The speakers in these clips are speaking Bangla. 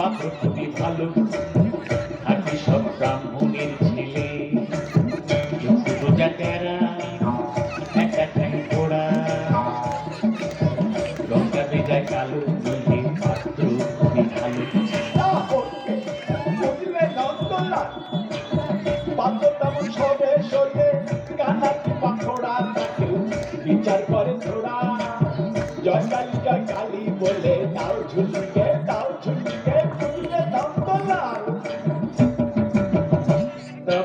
পাত্র খুবই ভালো খাটি সব ব্রাহ্মণের ছেলে রোজা টেরা একটা ঠ্যাং পোড়া লঙ্কা বেজায় কালো নীলে পাত্র খুবই ভালো তাহলে বুঝলে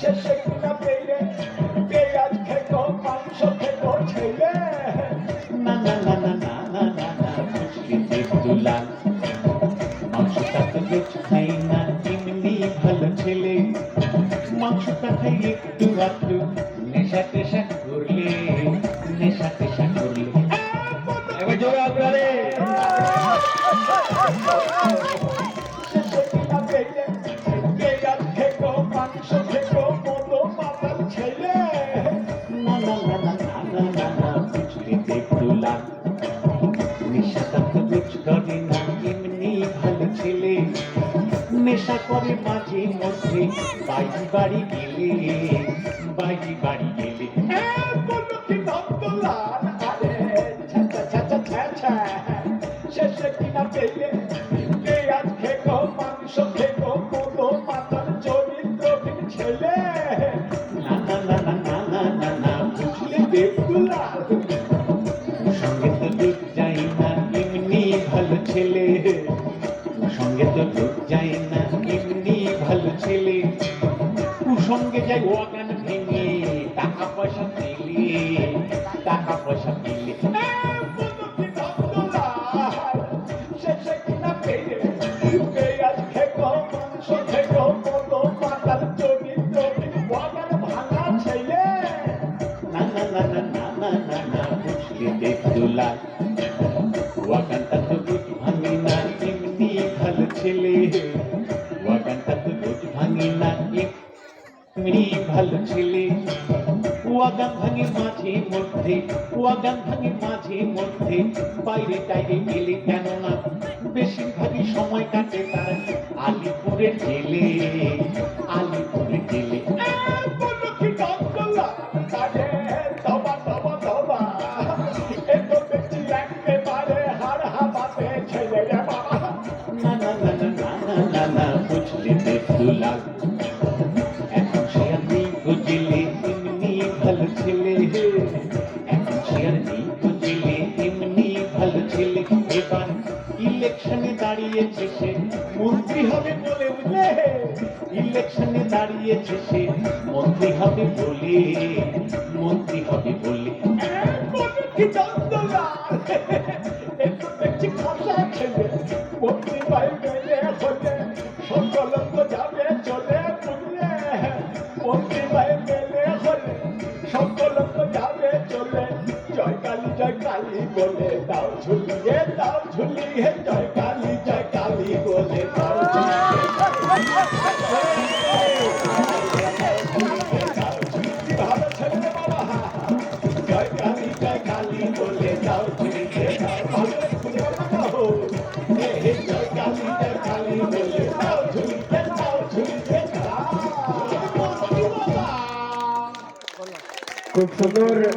শেষে কিনা পেয়ে পেঁয়াজ খেতো, মাংস খেতো, ছেলে। না না না না না নেশা টেশা করলে নেশা টেশা মাঝে মধ্যে বাড়ি বাড়ি গেলে বাড়ি বাড়ি গেলে। শেষে কিনা পেলে ছেলে কুসঙ্গে যাই ওয়াগান ভেঙে টাকা পয়সা পেলে টাকা পয়সা পেলে বলো কি তুমি ভালো ছিলে কুয়াগান ভাঙে মাঝে মধ্যে কুয়াগান ভাঙে মাঝে মধ্যে বাইরে টাইরে গেলে কেন না বেশিরভাগই সময় কাটে তার আলিপুরের জেলে আলিপুরের জেলে না না না না না না বুঝলি দেখলাম দাঁড়িয়েছে সে। মন্ত্রী হবে বলে বুঝলে ইলেকশনে দাঁড়িয়েছে সে। মন্ত্রী হবে বলে। মন্ত্রী হবে বলে। জয় কালী জয় কালী বলে, দাও ঝুলিয়ে দাও ঝুলিয়ে, জয় কালী Компонори